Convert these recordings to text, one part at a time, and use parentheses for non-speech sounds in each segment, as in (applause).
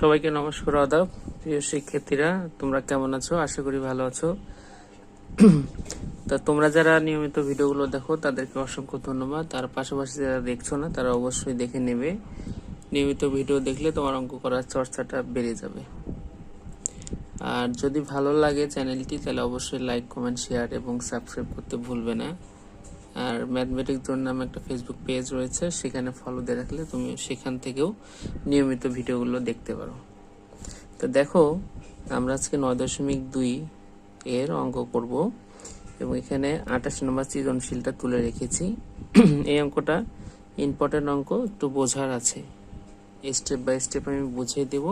সবাইকে নমস্কার, আদাব। প্রিয় শিক্ষার্থীরা, তোমরা কেমন আছো? আশা করি ভালো আছো। তা তোমরা যারা নিয়মিত ভিডিওগুলো দেখো, তাদেরকে অসংখ্য ধন্যবাদ। তার পাশাপাশি যারা দেখছ না, তারা অবশ্যই দেখে নেবে। নিয়মিত ভিডিও দেখলে তোমার অঙ্ক করার চর্চাটা বেড়ে যাবে। আর যদি ভালো লাগে চ্যানেলটি, তাহলে অবশ্যই লাইক, কমেন্ট, শেয়ার এবং সাবস্ক্রাইব করতে ভুলবে না। আর ম্যাথমেটিক্স জোন নামে একটা ফেসবুক পেজ রয়েছে, সেখানে ফলো দিয়ে রাখলে তুমি সেখান থেকেও নিয়মিত ভিডিওগুলো দেখতে পারো। তো দেখো, আমরা আজকে নয় দশমিক দুই এর অঙ্ক করব এবং এখানে আঠাশ নম্বর সৃজনশীলটা তুলে রেখেছি। এই অঙ্কটা ইম্পর্টেন্ট অঙ্ক, একটু বোঝার আছে। স্টেপ বাই স্টেপ আমি বুঝিয়ে দেব,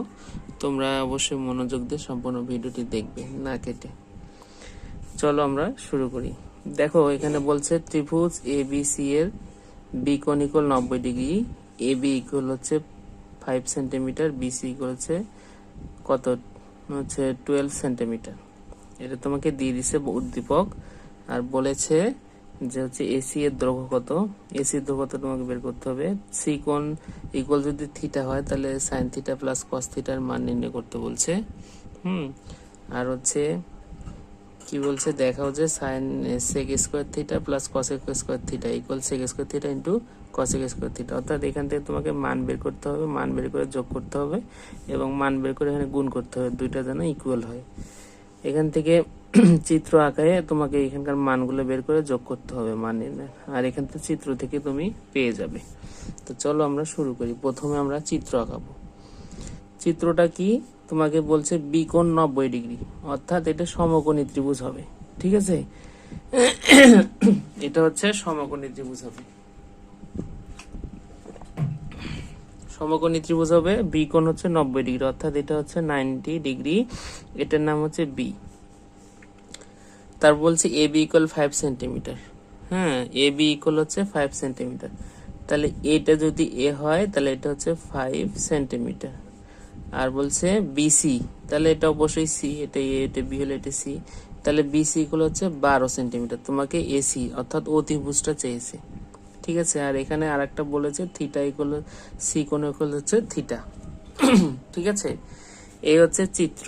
তোমরা অবশ্যই মনোযোগ দিয়ে সম্পূর্ণ ভিডিওটি দেখবে না কেটে। চলো আমরা শুরু করি। দেখো, এখানে বলছে ত্রিভুজ এ বি সি এর বি কোণ ইকুয়াল নব্বই ডিগ্রি এ বি ইকুয়াল হচ্ছে five centimetre B C equal হচ্ছে কত? হচ্ছে টুয়েলভ সেন্টিমিটার এটা তোমাকে দিয়ে দিছে উদ্দীপক আর বলেছে যে হচ্ছে এসি এর দৈর্ঘ্য কত? এসি এর দৈর্ঘ্য তোমাকে বের করতে হবে? সি কোণ ইকুয়াল যদি থিটা হয়, তাহলে সাইন থিটা প্লাস কস থিটার মান নির্ণয় করতে বলছে। হুম, আর হচ্ছে কি বলছে দেখাও যে sine sec square theta plus cosec square theta equal sec square theta into cosec square theta অর্থাৎ এখান থেকে তোমাকে মান বের করতে হবে, মান বের করে যোগ করতে হবে এবং মান বের করে এখানে গুণ করতে হবে, দুইটা যেন ইকুয়াল হয়। এখান থেকে (clears throat) চিত্র আঁকায় তোমাকে এখানকার মানগুলো বের করে যোগ করতে হবে মান আর এখান থেকে চিত্র থেকে তুমি পেয়ে যাবে। তো চলো আমরা শুরু করি। প্রথমে আমরা চিত্র আঁকাবো। চিত্রটা কি? তোমাকে বলছে বিকোণ নব্বই ডিগ্রি। অর্থাৎ এটা সমকোণী ত্রিভুজ হবে। ঠিক আছে? এটা হচ্ছে সমকোণী ত্রিভুজ হবে। সমকোণী ত্রিভুজ হবে বি হচ্ছে নব্বই ডিগ্রি। অর্থাৎ এটা হচ্ছে নাইনটি ডিগ্রি। এটার নাম হচ্ছে বি। তার বলছে A B equal five centimetre হ্যাঁ এ বি ইকুয়াল হচ্ছে ফাইভ সেন্টিমিটার তাহলে এটা যদি এ হয়, তাহলে এটা হচ্ছে ফাইভ সেন্টিমিটার আর বলছে বিসি তাহলে এটা অবশ্যই সি এটা এ এটা বি হলে এটা সি তাহলে বিসি ইকুয়াল হচ্ছে বারো সেন্টিমিটার তোমাকে এসি অর্থাৎ অতিভুজটা চেয়েছে। ঠিক আছে? আর এখানে আরেকটা বলেছে থিটা ইকুয়াল সি কোন ইকুয়াল হচ্ছে থিটা (clears throat) ঠিক আছে? এই হচ্ছে চিত্র।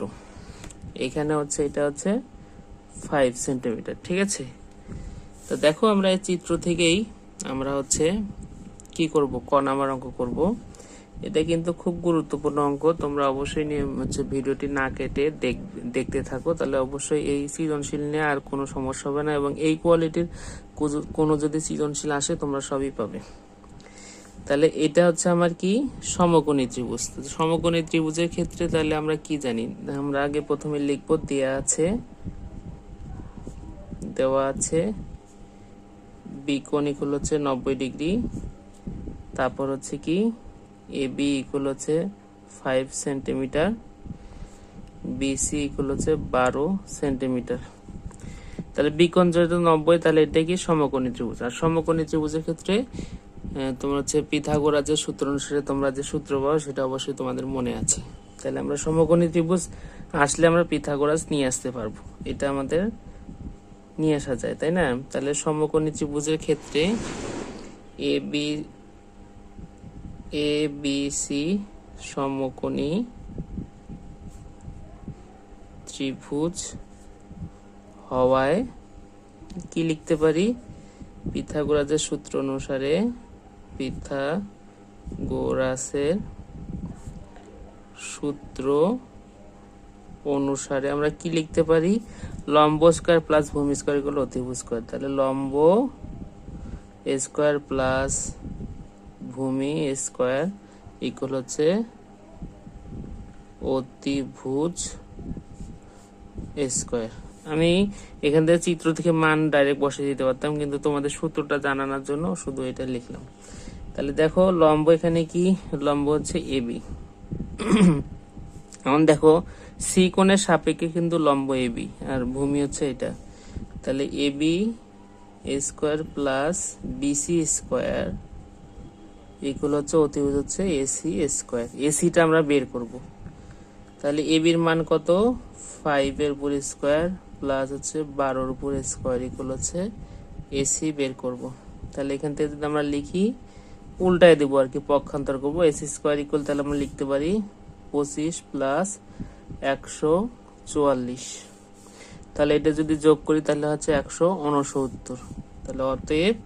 এখানে হচ্ছে, এটা হচ্ছে ফাইভ সেন্টিমিটার ঠিক আছে? তো দেখো আমরা এই চিত্র থেকেই আমরা হচ্ছে কি করব? ক নাম্বার অঙ্ক করব? এটা কিন্তু খুব গুরুত্বপূর্ণ অঙ্ক। তোমরা অবশ্যই হচ্ছে ভিডিওটি না কেটে দেখ- দেখতে থাকো। তাহলে অবশ্যই এই সৃজনশীল নিয়ে আর কোনো সমস্যা হবে না এবং এই কোয়ালিটির কোনো যদি সৃজনশীল আসে, তোমরা সবই পাবে। তাহলে এটা হচ্ছে আমার কি? সমকোণী ত্রিভুজ। সমকোণী ত্রিভুজের ক্ষেত্রে তাহলে আমরা কি জানি? আমরা আগে প্রথমে লিখব, দেয়া আছে, দেওয়া আছে বিকোণ ইকুয়াল হচ্ছে নব্বই ডিগ্রি। তারপর হচ্ছে কি? এ বি ইকুয়াল হচ্ছে ফাইভ সেন্টিমিটার বিসি ইকুয়াল হচ্ছে বারো সেন্টিমিটার তাহলে বিকোণ যেহেতু নব্বই, তাহলে এটা কি সমকোণী ত্রিভুজ? আর সমকোণী ত্রিভুজের ক্ষেত্রে তোমার হচ্ছে পিথাগোরা সূত্র অনুসারে তোমরা যে সূত্র পাও, সেটা অবশ্যই তোমাদের মনে আছে। তাহলে আমরা সমকোণী ত্রিভুজ আসলে আমরা পিথাগোরাস নিয়ে আসতে পারব। এটা আমাদের নিয়ে আসা যায়, তাই না? তাহলে সমকোণী ত্রিভুজের ক্ষেত্রে A B A B C সমকোণী ত্রিভুজ হওয়ায় কি লিখতে পারি? পিথাগোরাসের সূত্র অনুসারে পিথাগোরাসের সূত্র অনুসারে আমরা কি লিখতে পারি? লম্ব স্কোয়ার প্লাস ভূমি স্কোয়ার এগুলো অতিভুজ স্কোয়ার। তাহলে লম্ব স্কোয়ার প্লাস ভূমি স্কোয়ার ইকুয়াল হচ্ছে অতিভুজ স্কোয়ার। আমি এখান থেকে চিত্র থেকে মান ডাইরেক্ট বসে দিতে পারতাম, কিন্তু তোমাদের সূত্রটা জানানোর জন্য শুধু এটা লিখলাম। তাহলে দেখো, লম্ব এখানে কি? লম্ব হচ্ছে এবি (clears throat) এখন দেখো সি কোণের সাপেক্ষে কিন্তু লম্ব এবি আর ভূমি হচ্ছে এটা। তাহলে AB square plus BC square equal হচ্ছে অতিভুজ হচ্ছে এসি স্কোয়ার এসিটা আমরা বের করব। তাহলে এবির মান কত? ফাইভের উপর স্কোয়ার প্লাস হচ্ছে বারোর উপর স্কোয়ার ইকুয়াল হচ্ছে এসি বের করব। তাহলে এখান থেকে যদি আমরা লিখি, উল্টায় দেবো আর কি, পক্ষান্তর করব। এসি স্কোয়ার ইকুয়াল তাহলে আমরা লিখতে পারি পঁচিশ প্লাস একশো চুয়াল্লিশ। তাহলে এটা যদি যোগ করি তাহলে হচ্ছে একশো উনসত্তর। তাহলে অতএব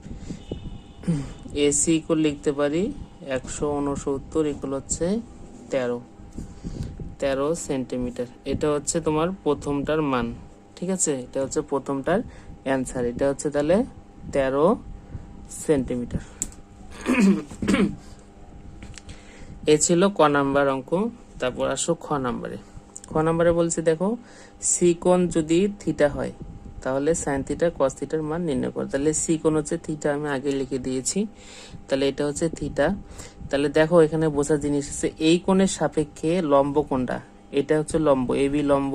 এসি ইকুয়াল লিখতে পারি একশো উনসত্তর ইকুয়াল হচ্ছে তেরো। তেরো সেন্টিমিটার। এটা হচ্ছে তোমার প্রথমটার মান, ঠিক আছে? এটা হচ্ছে প্রথমটার অ্যান্সার এটা হচ্ছে তাহলে তেরো সেন্টিমিটার। এ ছিল ক নাম্বার অঙ্ক, তারপর আসো খ নাম্বারে। খ নাম্বারে বলছি দেখো, সি কোণ যদি থিটা হয় তাহলে সাইন থিটা কস থিটার মান নির্ণয় করো। তাহলে সি কোণ হচ্ছে থিটা আমি আগে লিখে দিয়েছি। তাহলে এটা হচ্ছে থিটা তাহলে দেখো, এখানে বোঝার জিনিস হচ্ছে এই কোণের সাপেক্ষে লম্ব কোণটা, এটা হচ্ছে লম্ব, এ, বি লম্ব,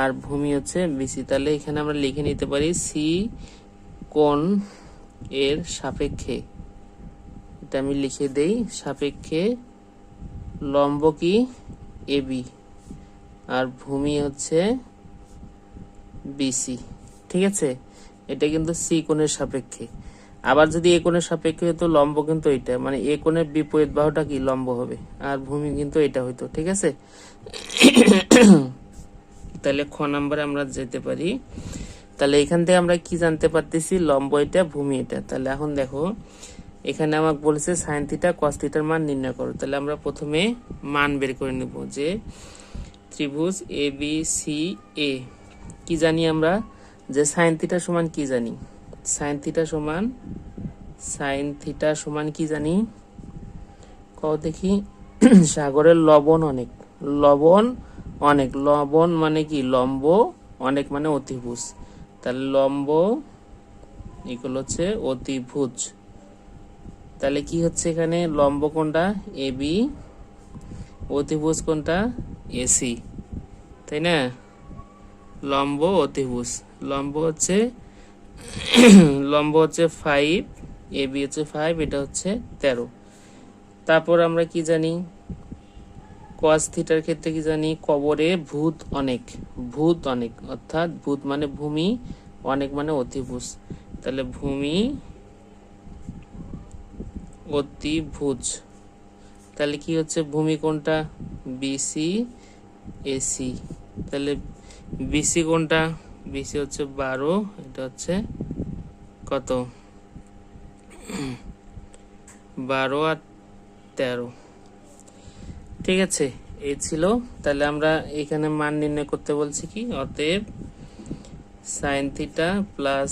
আর ভূমি হচ্ছে বিসি তাহলে এখানে আমরা লিখে নিতে পারি সি কোণ এর সাপেক্ষে, এটা আমি লিখে দেই, সাপেক্ষে লম্ব কি? এবি আর ভূমি হচ্ছে বিসি ঠিক আছে? এটা কিন্তু সি কোণের সাপেক্ষে। আবার যদি এ কোণের সাপেক্ষে হতো লম্ব কিন্তু এটা মানে এ কোণের বিপরীত বাহুটা কি লম্ব হবে? আর ভূমি কিন্তু এটা হইতো, ঠিক আছে? তাহলে খ নাম্বারে আমরা যেতে পারি। তাহলে এখান থেকে আমরা কি জানতে পারতেছি? লম্ব এটা ভূমি এটা তাহলে এখন দেখো, এখানে আমাকে বলেছে সাইন থিটা কস থিটার মান নির্ণয় করো। তাহলে আমরা প্রথমে মান বের করে নেব যে ত্রিভুজ এ বি সি এ কি জানি আমরা? যে সাইন থিটা সমান কি জানি? সাইন থিটা সমান সাইন থিটা সমান কি জানি? কও দেখি, (clears throat) সাগরের লবণ অনেক লবণ অনেক, লবণ মানে কি? লম্ব, অনেক মানে অতিভুজ। তাহলে লম্ব এগুলো হচ্ছে অতিভুজ। তাহলে কি হচ্ছে এখানে? লম্ব কোনটা? এ বি অতিভুজ কোনটা? এসি তাই না? লম্ব অতিভুজ লম্ব হচ্ছে লম্ব হচ্ছে ফাইভ এ বি হচ্ছে ফাইভ এটা হচ্ছে তেরো। তারপর আমরা কি জানি? কস থিটার ক্ষেত্রে কি জানি? কবরে ভূত অনেক ভূত অনেক, অর্থাৎ ভূত মানে ভূমি, অনেক মানে অতিভুজ। তাহলে ভূমি অতিভুজ। তাহলে কি হচ্ছে? ভূমি কোনটা? বিসি এসি তাহলে বিসি কোনটা? বিসি হচ্ছে বারো, এটা হচ্ছে কত? বারো আর তেরো। ঠিক আছে, এই ছিল। তাহলে আমরা এখানে মান নির্ণয় করতে বলছি কি? অতএব sine theta plus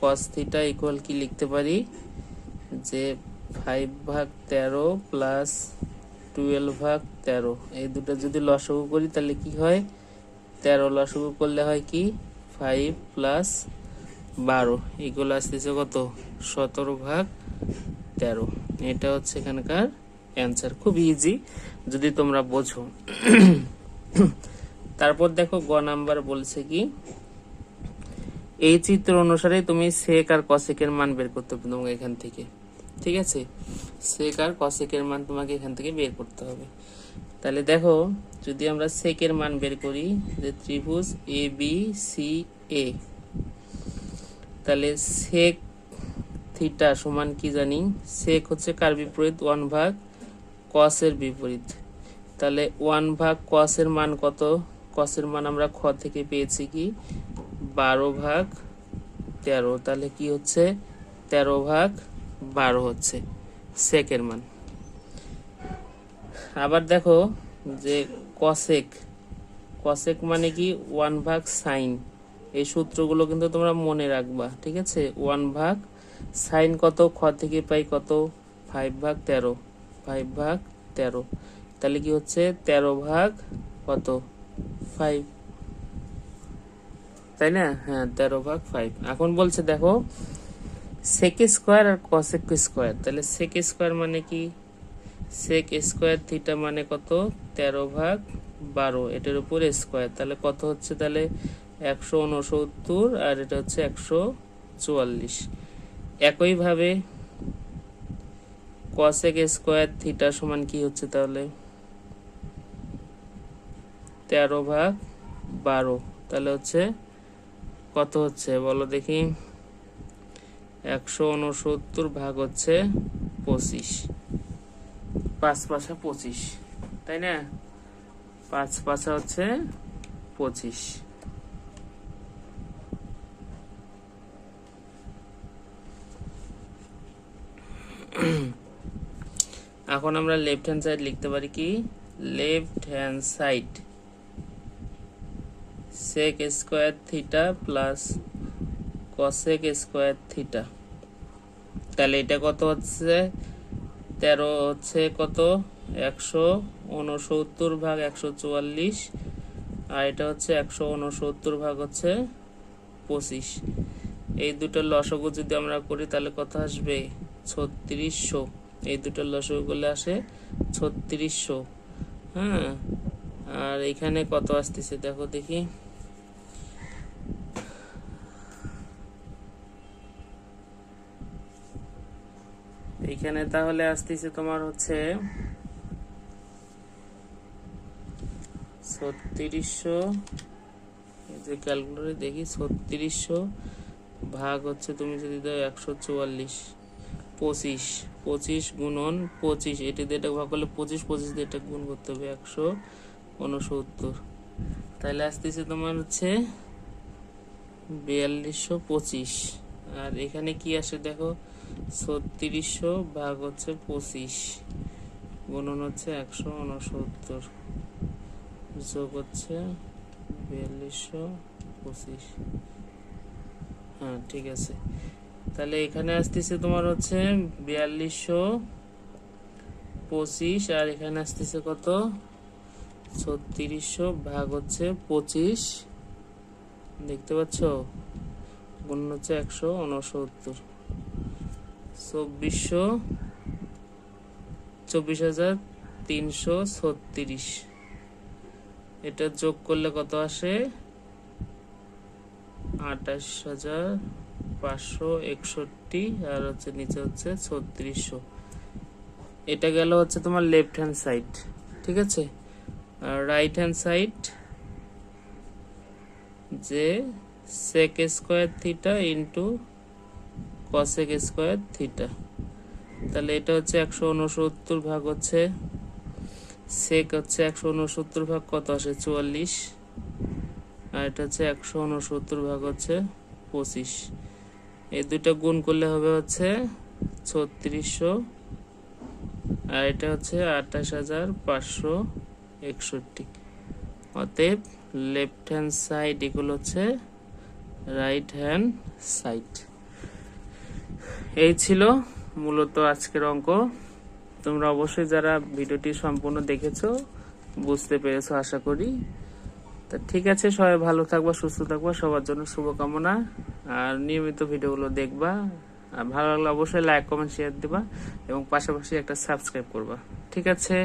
cos theta equal কি লিখতে পারি? যে ফাইভ ভাগ তেরো প্লাস টুয়েলভ ভাগ তেরো। এই দুটো যদি লসগু করি, তাহলে কি হয়? তেরো লসগু করলে হয় কি? ফাইভ প্লাস বারো। এগুলো আসতেছে কত? সতেরো ভাগ তেরো। এটা হচ্ছে এখানকার অ্যান্সার খুব ইজি যদি তোমরা বোঝো। তারপর দেখো, গ নাম্বার বলছে কি? এই চিত্র অনুসারে তুমি সেক আর কসেকের মান বের করতে হবে তোমাকে এখান থেকে। ঠিক আছে? সেক আর কসেকের মান তোমাকে এখান থেকে বের করতে হবে। তাহলে দেখো, যদি আমরা সেকের মান বের করি, যে ত্রিভুজ এ বি সি এ তাহলে সেক থিটা সমান কি জানি? সেক হচ্ছে কার বিপরীত? ওয়ান ভাগ কসের বিপরীত। তাহলে ওয়ান ভাগ কসের মান কত? কসের মান আমরা খ থেকে পেয়েছি কি? বারো ভাগ তেরো। তাহলে কি হচ্ছে? তেরো ভাগ বারো হচ্ছে। সেকের মান। আবার দেখো যে কসেক কসেক মানে কি? ওয়ান ভাগ সাইন এই সূত্রগুলো কিন্তু তোমরা মনে রাখবা, ঠিক আছে? ওয়ান ভাগ সাইন কত? খ থেকে পাই কত? ফাইভ ভাগ তেরো। ফাইভ ভাগ তেরো। তাহলে কি হচ্ছে? তেরো ভাগ কত? ফাইভ তাই না? হ্যাঁ তেরো ভাগ ফাইভ এখন বলছে দেখো সেক স্কোয়ার আর কসেক স্কোয়ার তাহলে সেক স্কোয়ার মানে কি? সেক স্কোয়ার থিটা মানে কত? তেরো ভাগ বারো। এটার উপর স্কোয়ার তাহলে কত হচ্ছে তাহলে? একশো উনসত্তর আর এটা হচ্ছে একশো চুয়াল্লিশ। একইভাবে কসেক স্কোয়ার থিটা সমান কি হচ্ছে তাহলে? তেরো ভাগ বারো। তাহলে হচ্ছে কত হচ্ছে? বলো দেখি। একশো উনসত্তর ভাগ হচ্ছে পঁচিশ। পাঁচ পাঁচা পঁচিশ, তাই না? পাঁচ পাঁচা হচ্ছে পঁচিশ। এখন আমরা লেফট হ্যান্ড সাইড লিখতে পারি কি? Left hand side sec square theta plus cosec square theta তাহলে এটা কত হচ্ছে? তেরো হচ্ছে কত? একশো উনসত্তর ভাগ একশো চুয়াল্লিশ। আর এটা হচ্ছে একশো উনসত্তর ভাগ হচ্ছে পঁচিশ। এই দুটোর লসগু যদি আমরা করি তাহলে কত আসবে? ছত্রিশশো। এই দুটোর লসগু আসে ছত্রিশশো। হ্যাঁ? আর এখানে কত আসতেছে? দেখো দেখি। এখানে তাহলে আসতেছে তোমার হচ্ছে ছত্রিশশো। যে ক্যালকুলেটরে দেখি, ছত্রিশশো ভাগ হচ্ছে তুমি যদি দাও একশো চুয়াল্লিশ, পঁচিশ পঁচিশ গুণন পঁচিশ, এটি দিয়ে এটা ভাগ করলে পঁচিশ পঁচিশ দিয়ে এটা গুণ করতে হবে একশো উনসত্তর। তাহলে আসতেছে তোমার হচ্ছে বিয়াল্লিশশো পঁচিশ। আর এখানে কি আসে দেখো ছত্রিশশো ভাগ হচ্ছে পঁচিশ। গুণন হচ্ছে একশো উনসত্তর যোগ হচ্ছে বিয়াল্লিশশো পঁচিশ। হ্যাঁ ঠিক আছে। তাহলে এখানে আসতেছে তোমার হচ্ছে বিয়াল্লিশশো পঁচিশ আর এখানে আসতেছে কত? ছত্রিশশো ভাগ হচ্ছে পঁচিশ। দেখতে পাচ্ছ? গুণ হচ্ছে একশো উনসত্তর চব্বিশশো চব্বিশ হাজার তিনশো ছত্রিশ। এটা যোগ করলে কত আসে? আঠাশ হাজার পাঁচশো একষট্টি আর হচ্ছে নিচে হচ্ছে ছত্রিশশো। এটা গেল হচ্ছে তোমার লেফট হ্যান্ড সাইড ঠিক আছে? আর রাইট হ্যান্ড সাইড যে sec square theta into cosec square theta তাহলে এটা হচ্ছে একশো উনসত্তর ভাগ হচ্ছে সেক হচ্ছে একশো উনসত্তর ভাগ কত আসে? চুয়াল্লিশ। আর এটা হচ্ছে একশো উনসত্তর ভাগ হচ্ছে পঁচিশ। এই দুটো গুণ করলে হবে হচ্ছে ছত্রিশশো। আর এটা হচ্ছে আঠাশ হাজার পাঁচশো একষট্টি। অতএব লেফট হ্যান্ড সাইড এগুলো হচ্ছে রাইট হ্যান্ড সাইড এই ছিল মূলত আজকের অঙ্ক। তোমরা অবশ্যই যারা ভিডিওটি সম্পূর্ণ দেখেছ, বুঝতে পেরেছ, আশা করি। তা ঠিক আছে, সবাই ভালো থাকবা, সুস্থ থাকবা, সবার জন্য শুভকামনা। আর নিয়মিত ভিডিওগুলো দেখবা। আর ভালো লাগলে অবশ্যই লাইক কমেন্ট শেয়ার দিবা এবং পাশাপাশি একটা সাবস্ক্রাইব করবা। ঠিক আছে?